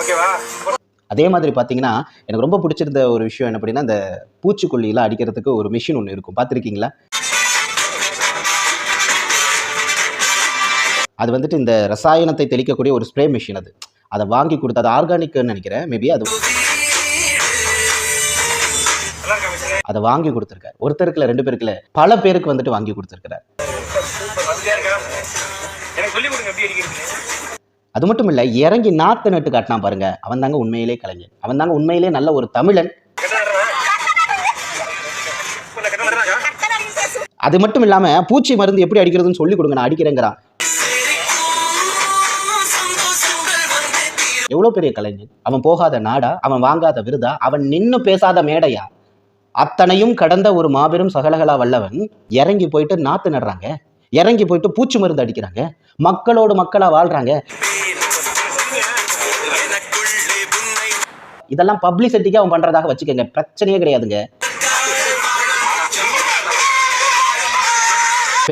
ஓகேவா? அதே மாதிரி பார்த்தீங்கன்னா எனக்கு ரொம்ப பிடிச்சிருந்த ஒரு விஷயம் என்ன அப்படின்னா இந்த பூச்சிக்கொல்லியெல்லாம் அடிக்கிறதுக்கு ஒரு மிஷின் ஒன்று இருக்கும். பார்த்துருக்கீங்களா அது வந்துட்டு இந்த ரசாயனத்தை தெளிக்கக்கூடிய ஒரு ஸ்ப்ரே மிஷின் அது. அதை வாங்கி கொடுத்து அது ஆர்கானிக்னு நினைக்கிறேன். மேபி அது அதை வாங்கி கொடுத்துருக்காரு. ஒருத்தருக்குல ரெண்டு பேருக்குல பல பேருக்கு வந்துட்டு வாங்கி கொடுத்துருக்காரு அது மட்டும் இல்லை இறங்கி நாத்து நட்டு காட்டினா பாருங்க. அவன் தாங்க உண்மையிலே கலைஞன். அவன் தாங்க உண்மையிலே நல்ல ஒரு தமிழன். அது மட்டும் இல்லாமல் பூச்சி மருந்து எப்படி அடிக்கிறதுன்னு சொல்லி கொடுங்க நான் அடிக்கிறேங்கிறான். எவ்வளோ பெரிய கலைஞன்? அவன் போகாத நாடா அவன் வாங்காத விருதா அவன் நின்று பேசாத மேடையா? அத்தனையும் கடந்த ஒரு மாபெரும் சகலகலா வல்லவன் இறங்கி போயிட்டு நாத்து நடுறாங்க. இறங்கி போயிட்டு பூச்சி மருந்து அடிக்கிறாங்க. மக்களோடு மக்களாக வாழ்றாங்க. இதெல்லாம் பப்ளிசிட்டிக்கு அவன் பண்ணுறதாக வச்சுக்கோங்க. பிரச்சனையே கிடையாதுங்க.